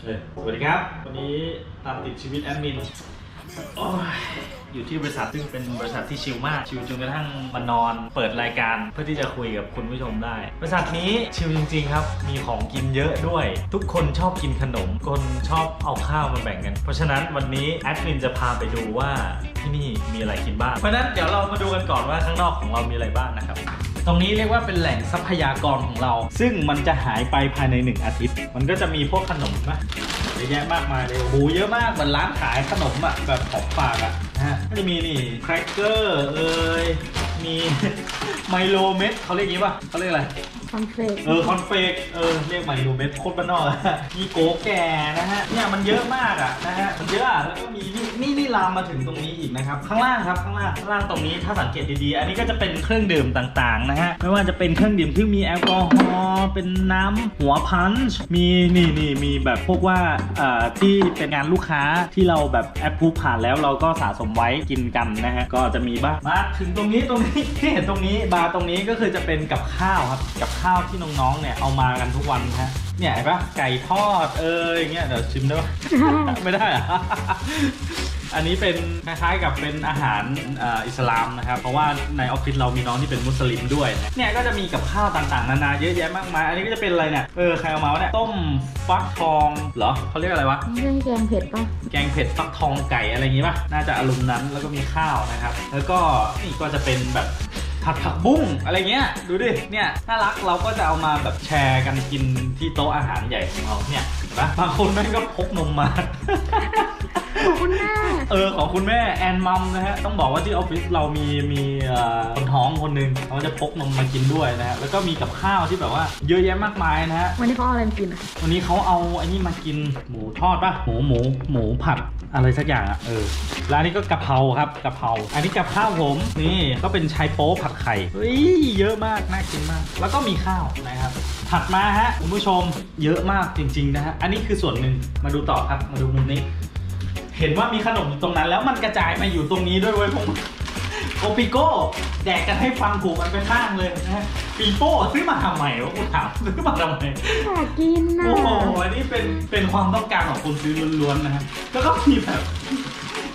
สวัสดีครับ วันนี้ตามติดชีวิตแอดมินโอ้ยอยู่ที่บริษัทซึ่งเป็นบริษัทที่ชิลมาก ชิลจนกระทั่งมานอน เปิดรายการเพื่อที่จะคุยกับคุณผู้ชมได้ บริษัทนี้ชิลจริง ๆ ครับ มีของกินเยอะด้วย ทุกคนชอบกินขนม คนชอบเอาข้าวมาแบ่งกัน เพราะฉะนั้นวันนี้แอดมินจะพาไปดูว่าที่นี่มีอะไรกินบ้าง เพราะฉะนั้นเดี๋ยวเรามาดูกันก่อนว่าข้างนอกของเรามีอะไรบ้างนะครับ ตรงนี้เรียกว่าเป็นแหล่งทรัพยากรของเรา ซึ่งมันจะหายไปภายใน 1 อาทิตย์ มันก็จะมีพวกขนมนะเยอะแยะมากมายเลยโอ้โหเยอะมากเหมือนร้านขายขนมอะแบบของฝากอะนะฮะก็จะมีนี่แครกเกอร์เอ้ยมีไมโลเม็ดเขาเรียกงี้ป่ะเขาเรียกอะไรคอนเฟลกเออคอนเฟกเออเรียกไมโลเม็ดโคตรบ้านนอกอะมีโกแก่นะฮะเนี่ยมันเยอะมากอะนะฮะมันเยอะอะแล้วก็มีนี่นี่นี่ลามมาถึงตรงนี้อีกนะครับข้างล่างครับข้างล่างข้างล่างตรงนี้ถ้าสังเกตดีๆ อันนี้ก็จะเป็นเครื่องดื่มต่างๆนะฮะไม่ว่าจะเป็นเครื่องดื่มที่มีแอลกอฮอล์เป็นน้ำหัวพันช์มีนี่นี่มีแบบพวกว่าเอ่อที่เป็นงานลูกค้าที่เราแบบแอปพูผ่านแล้วเราก็สะสมไว้กินกันนะฮะก็จะมีบ้างมาถึงตรงนี้ตรงนี้ที่เห็นตรงนี้บาร์ตรงนี้ก็คือจะเป็นกับข้าวครับกับ ข้าวที่น้องๆ เนี่ยเอามากันทุกวันนะฮะ เนี่ยเห็นปะไก่ทอดเอออย่างเงี้ยเดี๋ยวชิมได้ปะ ไม่ได้อะ อันนี้เป็นคล้ายๆกับเป็นอาหารเอ่ออิสลามนะครับ เพราะว่าในออฟฟิศเรามีน้องที่เป็นมุสลิมด้วยนะเนี่ยก็จะมีกับข้าวต่างๆนานาเยอะแยะมากมาย อันนี้ก็จะเป็นอะไรเนี่ย เออใครเอามาวะเนี่ย ต้มฟักทองเหรอเขาเรียกอะไรวะไม่ใช่แกงเผ็ดป่ะแกงเผ็ดฟักทองไก่อะไรอย่างงี้ป่ะ น่าจะอารมณ์นั้น แล้วก็มีข้าวนะครับ แล้วก็นี่ก็จะเป็นแบบ ผัดผักบุ้งอะไรเงี้ย ดูดิ เนี่ยน่ารักเราก็จะเอามาแบบแชร์กันกินที่โต๊ะอาหารใหญ่ของเราเนี่ยเห็นปะบางคนแม่งก็พกนมมา คุณ เออของคุณแม่แอนมัมนะฮะต้องบอกว่าที่ออฟฟิศเรามีมีเอ่อคนท้องคนหนึ่งเขาจะพกนมมากินด้วยนะฮะแล้วก็มีกับข้าวที่แบบว่าเยอะแยะมากมายนะฮะวันนี้เขาเอาอะไรมากินอะวันนี้เขาเอาไอ้นี่มากินหมูทอดป่ะหมูหมูหมูผัดอะไรสักอย่างอะเออร้านนี้ก็กะเพราครับกะเพราอันนี้กับข้าวผมนี่ก็เป็นชายโป๊ผัดไข่เฮ้ยเยอะมากน่ากินมาก แล้วก็มีข้าวนะครับถัดมาฮะคุณผู้ชมเยอะมากจริงๆนะฮะอันนี้คือส่วนหนึ่งมาดูต่อครับมาดูมุมนี้ เห็นว่ามีขนมอยู่ตรงนั้น แล้วมันกระจายมาอยู่ตรงนี้ด้วยเว้ยพวกมึงโอปิโก้แดกกันให้ฟังผูกกันไปข้างเลยนะฮะปีโป้ซื้อมาทำไมวะกูถามซื้อมาทำไมอยากกินนะโอ้โหอันนี้เป็นเป็นความต้องการของคนซื้อล้วนๆนะฮะแล้วก็มีแบบ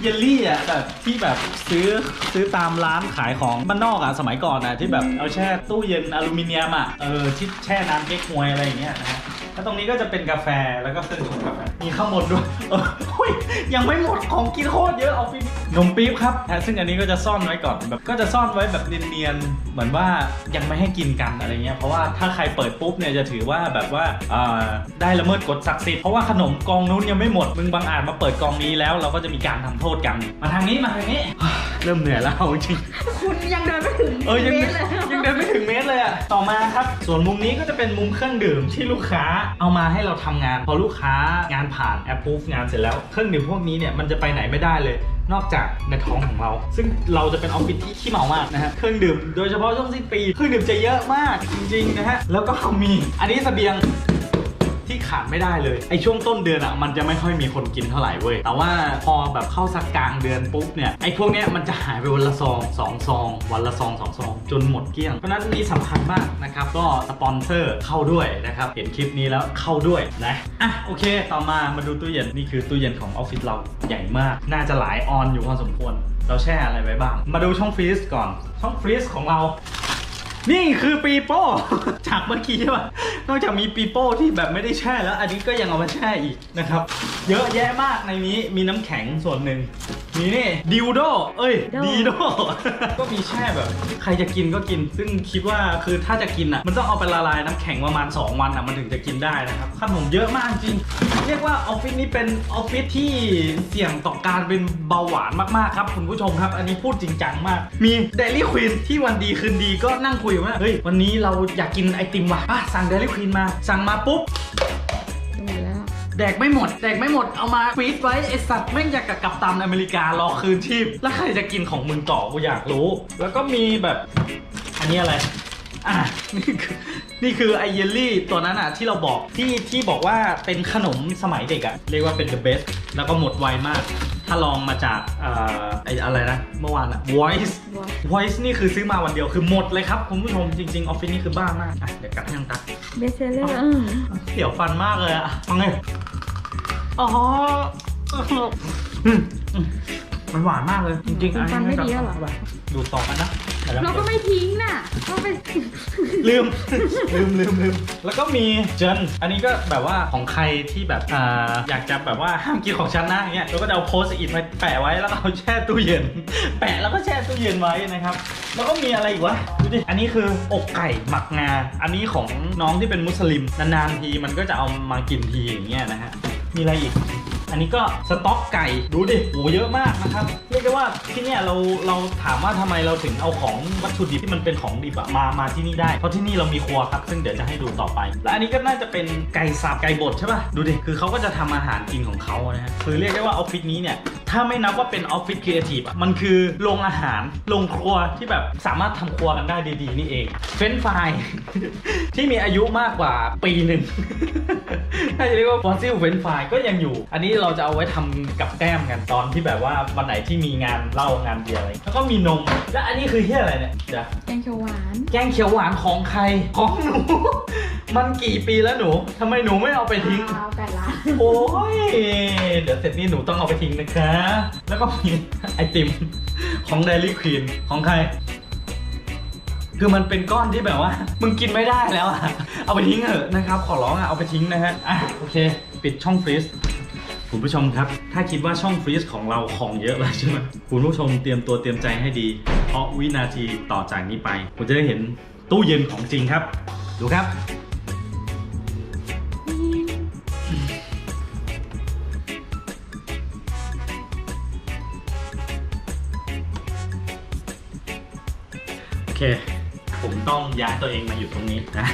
เยลลี่อะแบบที่แบบซื้อซื้อตามร้านขายของบ้านนอกอะสมัยก่อนอะที่แบบเอาแช่ตู้เย็นอลูมิเนียมอะเออที่แช่น้ำเก๊กฮวยอะไรอย่างเงี้ยนะฮะ แล้วตรงนี้ก็จะเป็นกาแฟแล้วก็เครื่องชงกาแฟมีข้างบนด้วยเออเฮ้ยยังไม่หมดของกินโคตรเยอะออฟฟิศนมปี๊บครับนะซึ่งอันนี้ก็จะซ่อนไว้ก่อนแบบก็จะซ่อนไว้แบบเนียนๆเหมือนว่ายังไม่ให้กินกันอะไรเงี้ยเพราะว่าถ้าใครเปิดปุ๊บเนี่ยจะถือว่าแบบว่าอ่าได้ละเมิดกฎศักดิ์สิทธิ์เพราะว่าขนมกองนู้นยังไม่หมดมึงบางอาจมาเปิดกองนี้แล้วเราก็จะมีการทำโทษกันมาทางนี้มาทางนี้ เริ่มเหนื่อยแล้วเอาจริง คุณยังเดินไม่ถึงเออยัง เมตรเลยยัง เดินไม่ถึงเมตรเลยอะต่อมาครับ ส่วนมุมนี้ก็จะเป็นมุมเครื่องดื่มที่ลูกค้าเอามาให้เราทำงาน พอลูกค้างานผ่านแอปพูฟงานเสร็จแล้วเครื่องดื่มพวกนี้เนี่ยมันจะไปไหนไม่ได้เลยนอกจากในท้องของเรา ซึ่งเราจะเป็นออฟฟิศที่ขี้เมามากนะฮะ เครื่องดื่มโดยเฉพาะช่วงสิ้นปี เครื่องดื่มจะเยอะมากจริงๆนะฮะ แล้วก็มีอันนี้สเสบียง ที่ขาดไม่ได้เลยไอช่วงต้นเดือนอะมันจะไม่ค่อยมีคนกินเท่าไหร่เว้ยแต่ว่าพอแบบเข้าสักกลางเดือนปุ๊บเนี่ยไอพวกเนี้ยมันจะหายไปวันละซองสองซอง วันละซองสองซองจนหมดเกลี้ยงเพราะฉะนั้นนี่สำคัญมากนะครับก็สปอนเซอร์เข้าด้วยนะครับเห็นคลิปนี้แล้วเข้าด้วยนะอะโอเค ต่อมามาดูตู้เย็นนี่คือตู้เย็นของออฟฟิศเราใหญ่มาก น่าจะหลายออนอยู่พอสมควรเราแช่อะไรไว้บ้าง มาดูช่องฟรีซก่อน ช่องฟรีซของเรา นี่คือปีโป้ จากเมื่อกี้ว่ะ นอกจากมีปีโป้ที่แบบไม่ได้แช่แล้ว อันนี้ก็ยังเอามาแช่อีกนะครับ เยอะแยะมากในนี้มีน้ำแข็งส่วนหนึ่ง มีนี่ดิวโดเอ้ยดีโด ก็มีแช่แบบ ใครจะกินก็กิน ซึ่งคิดว่าคือถ้าจะกินอะ มันต้องเอาไปละลายน้ำแข็งประมาณ 2 วันอะ มันถึงจะกินได้นะครับขนมเยอะมากจริง เรียกว่าออฟฟิศนี้เป็นออฟฟิศที่เสี่ยงต่อการเป็นเบาหวานมากๆครับคุณผู้ชมครับ อันนี้พูดจริงจังมาก มีเดลี่ควีนที่วันดีคืนดีก็นั่งคุยว่าเฮ้ยวันนี้เราอยากกินไอติมว่ะอะสั่งเดลี่ควีนมา สั่งมาปุ๊บหมด แล้วแดกไม่หมด แดกไม่หมดเอามาฟรีดไว้ไอสัตว์แม่งอยากกับกัปตันอเมริการอคืนชีพ แล้วใครจะกินของมึงต่อกูอยากรู้ แล้วก็มีแบบ อันนี้อะไรอะนี่คือนี่คือไอเยลลี่ตัวนั้นอะที่เราบอกที่ที่บอกว่าเป็นขนมสมัยเด็กอะ เรียกว่าเป็น the best แล้วก็หมดไวมาก ถ้าลองมาจากเอ่อไออะไรนะ เมื่อวานอะ voice voice นี่คือซื้อมาวันเดียวคือหมดเลยครับ คุณผู้ชมจริงๆ ออฟฟิศนี่คือบ้ามาก อะ เดี๋ยวกัดให้ยังตักเบสเซลเลอร์เสียวฟันมากเลยอะฟังเลย อ๋ออืมอืมมันหวานมากเลยจริงๆคุณฟันไม่ดีแล้วเหรอ ดูต่อกันนะเดี๋ยวนะเราก็ไม่ทิ้งน่ะก็ไปลืม ลืมลืมลืมแล้วก็มีเจนอันนี้ก็แบบว่าของใครที่แบบอ่าอยากจะแบบว่าห้ามกินของฉันนะอย่างเงี้ยเราก็จะเอาโพสต์อิทมาแปะไว้แล้วก็เอาแช่ตู้เย็น แปะแล้วก็แช่ตู้เย็นไว้นะครับ แล้วก็มีอะไรอีกวะดูดิอันนี้คืออกไก่หมักงา อันนี้ของน้องที่เป็นมุสลิมนานๆทีมันก็จะเอามากินทีอย่างเงี้ยนะฮะ มีอะไรอีก อันนี้ก็สต๊อกไก่ดูดิโหเยอะมากนะครับเรียกได้ว่าที่เนี่ยเราเราถามว่าทำไมเราถึงเอาของวัตถุดิบที่มันเป็นของดิบอะมามาที่นี่ได้เพราะที่นี่เรามีครัวครับ ซึ่งเดี๋ยวจะให้ดูต่อไป และอันนี้ก็น่าจะเป็นไก่สับไก่บดใช่ป่ะดูดิคือเขาก็จะทำอาหารกินของเขานะฮะคือเรียกได้ว่าออฟฟิศนี้เนี่ย ถ้าไม่นับว่าเป็นออฟฟิศครีเอทีฟอะมันคือโรงอาหารโรงครัวที่แบบสามารถทำครัวกันได้ดีๆ นี่เอง เฟรนฟรายที่มีอายุมากกว่าปีหนึ่งน่าจะเรียกว่าฟอสซิลเฟนไฟก็ยังอยู่ อันนี้เราจะเอาไว้ทำกับแก้มกันตอนที่แบบว่าวันไหนที่มีงานเหล่างานเบียร์อะไร แล้วก็มีนม และอันนี้คือเฮียอะไรเนี่ยเดี๋ยวแกงเขียวหวาน แกงเขียวหวานของใครของหนูมันกี่ปีแล้วหนูทำไมหนูไม่เอาไปทิ้งเอาแต่ละโอ้ย เดี๋ยวเสร็จนี่หนูต้องเอาไปทิ้งนะคะแล้วก็มีไอติมของ Dairy Queen ของใคร คือมันเป็นก้อนที่แบบว่า มึงกินไม่ได้แล้วอะเอาไปทิ้งเถอะนะครับ ขอร้องอะเอาไปทิ้งนะฮะอะโอเค ปิดช่องฟรีซคุณผู้ชมครับ ถ้าคิดว่าช่องฟรีซของเราของเยอะแล้วใช่ไหมคุณผู้ชมเตรียมตัวเตรียมใจให้ดี เพราะวินาทีต่อจากนี้ไป คุณจะได้เห็นตู้เย็นของจริงครับ ดูครับ ผมต้องย้ายตัวเองมาอยู่ตรงนี้นะ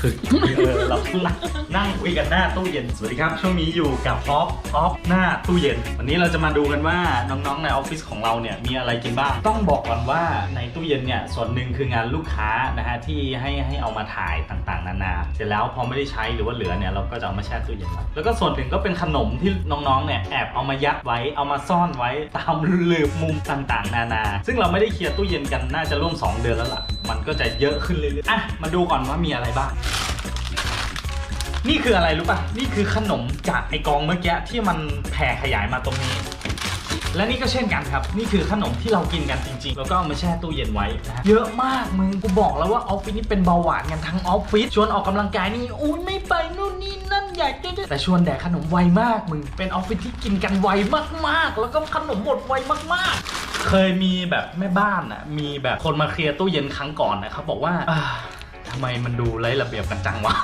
คือเออเรานั่งนั่งคุยกันหน้าตู้เย็น สวัสดีครับ ช่วงนี้อยู่กับออฟออฟหน้าตู้เย็น วันนี้เราจะมาดูกันว่าน้องๆในออฟฟิศของเราเนี่ยมีอะไรกินบ้าง ต้องบอกก่อนว่าในตู้เย็นเนี่ยส่วนหนึ่งคืองานลูกค้านะฮะที่ให้ให้เอามาถ่ายต่างๆ นานา เสร็จแล้วพอไม่ได้ใช้หรือว่าเหลือเนี่ยเราก็จะเอามาแช่ตู้เย็นไว้แล้วก็ส่วนหนึ่งก็เป็นขนมที่น้องๆเนี่ยแอบเอามายัดไว้เอามาซ่อนไว้ตามหลืบมุมต่างๆ นานา ซึ่งเราไม่ได้เคลียร์ตู้เย็นกันน่าจะร่วม 2 เดือนแล้วล่ะ มันก็จะเยอะขึ้นเรื่อยๆอะมาดูก่อนว่ามีอะไรบ้าง นี่คืออะไรรู้ป่ะ นี่คือขนมจากไอกองเมื่อกี้ที่มันแผ่ขยายมาตรงนี้ และนี่ก็เช่นกันครับ นี่คือขนมที่เรากินกันจริง ๆ แล้วก็เอามาแช่ตู้เย็นไว้นะเยอะมากมึงกูบอกแล้วว่าออฟฟิศนี่เป็นเบาหวานกันทั้งออฟฟิศชวนออกกำลังกายนี่อุ้ยไม่ไปนู่นนี่นั่นอยากจะแต่ชวนแดกขนมไวมากมึงเป็นออฟฟิศที่กินกันไวมากๆ แล้วก็ขนมหมดไวมากๆ เคยมีแบบแม่บ้านอะมีแบบคนมาเคลียร์ตู้เย็นครั้งก่อนนะเขาบอกว่าำไมมันดูไร้ระเบียบกันจังวะ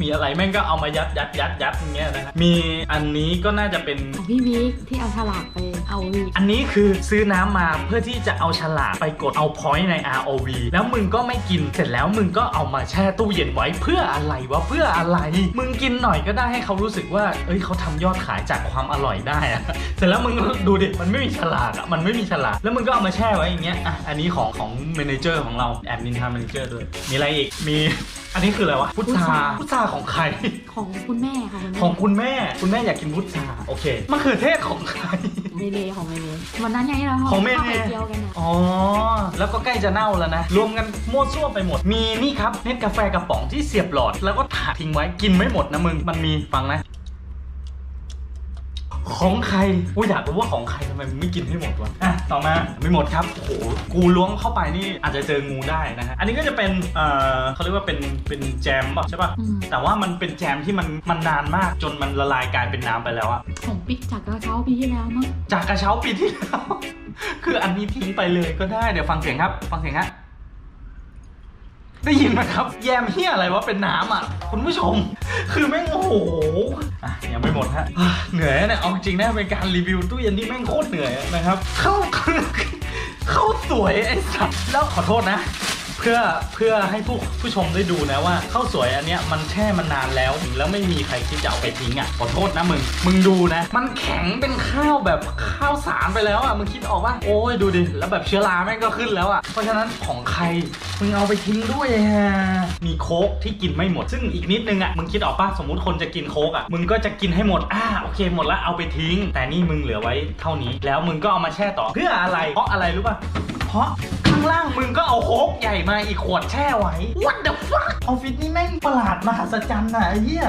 มีอะไรแม่งก็เอามายัดยัดยัดยัดอย่างเงี้ยนะมีอันนี้ก็น่าจะเป็นของพี่วิกที่เอาฉลากไป เอาวีอันนี้คือซื้อน้ำมาเพื่อที่จะเอาฉลากไปกดเอาพอยต์ใน ROV แล้วมึงก็ไม่กินเสร็จแล้วมึงก็เอามาแช่ตู้เย็นไว้เพื่ออะไรวะเพื่ออะไร มึงกินหน่อยก็ได้ให้เขารู้สึกว่า เอ้ยเขาทำยอดขายจากความอร่อยได้อะเสร็จแล้วมึงดูดิมันไม่มีฉลากอะมันไม่มีฉลากแล้วมึงก็เอามาแช่ไว้อย่างเงี้ยอะอันนี้ของของเมนเจอร์ของเราแอบนินทาเมนเจอร์ด้วยมีอะไรอีกมี อันนี้คืออะไรวะ พุทราพุทราของใคร ของคุณแม่ค่ะคุณแม่ของคุณแม่ คุณแม่อยากกินพุทราโอเคมะเขือเทศของใคร เมเลของเมเลวันนั้นไงเราของเมเล ข้าวไข่เจียวกันนะอ๋อ แล้วก็ใกล้จะเน่าแล้วนะ รวมกันมั่วซั่วไปหมด มีนี่ครับเน็ตกาแฟกระป๋องที่เสียบหลอด แล้วก็ถาทิ้งไว้ กินไม่หมดนะมึง มันมีฟังนะ ของใครกูอยากรู้ว่าของใครทำไมมึงไม่กินให้หมดวะอะต่อมาไม่หมดครับโอ้โหกูล้วงเข้าไปนี่อาจจะเจองูได้นะฮะอันนี้ก็จะเป็นเอ่อเขาเรียกว่าเป็นเป็นแจมป่ะใช่ป่ะอืมแต่ว่ามันเป็นแจมที่มันมันนานมากจนมันละลายกลายเป็นน้ำไปแล้วอะของปิ๊กจากกระเช้าปีที่แล้วมั้งจากกระเช้าปีที่แล้ว คืออันนี้ทิ้งไปเลยก็ได้เดี๋ยวฟังเสียงครับ ฟังเสียงฮะได้ยินไหมครับ แยมเฮียอะไรว่าเป็นน้ำอะ คุณผู้ชม คือแม่งโอ้โหอะยังไม่หมดฮะเหนื่อยนะเนี่ยเอาจริงนะเป็นการรีวิวตู้เย็นที่แม่งโคตรเหนื่อยนะครับ เข้าเข้าสวยไอ้สัตว์แล้วขอโทษนะ เพื่อเพื่อให้ผู้ผู้ชมได้ดูนะว่าข้าวสวยอันเนี้ยมันแช่มันนานแล้วแล้วไม่มีใครคิดจะเอาไปทิ้งอะขอโทษนะมึงมึงดูนะ มันแข็งเป็นข้าวแบบข้าวสารไปแล้วอะมึงคิดออกป่ะโอ้ยดูดิแล้วแบบเชื้อราแม่งก็ขึ้นแล้วอะเพราะฉะนั้นของใครมึงเอาไปทิ้งด้วยฮะมีโค้กที่กินไม่หมด ซึ่งอีกนิดนึงอะมึงคิดออกป่ะสมมติคนจะกินโค้กอะมึงก็จะกินให้หมดอ่าโอเคหมดละเอาไปทิ้ง แต่นี่มึงเหลือไว้เท่านี้ แล้วมึงก็เอามาแช่ต่อเพื่ออะไร เพราะอะไรรู้ป่ะเพราะ ล่างมึงก็เอาโค้กใหญ่มาอีกขวดแช่ไว้ What the fuck ออฟฟิศนี่แม่งประหลาดมหัศจรรย์น่ะไอ้เหี้ย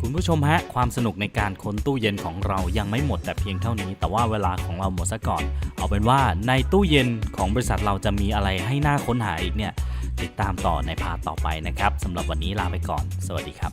คุณผู้ชมฮะ ความสนุกในการค้นตู้เย็นของเรายังไม่หมดแต่เพียงเท่านี้ แต่ว่าเวลาของเราหมดซะก่อน เอาเป็นว่าในตู้เย็นของบริษัทเราจะมีอะไรให้น่าค้นหาอีกเนี่ย ติดตามต่อในพาร์ทต่อไปนะครับสำหรับวันนี้ลาไปก่อน สวัสดีครับ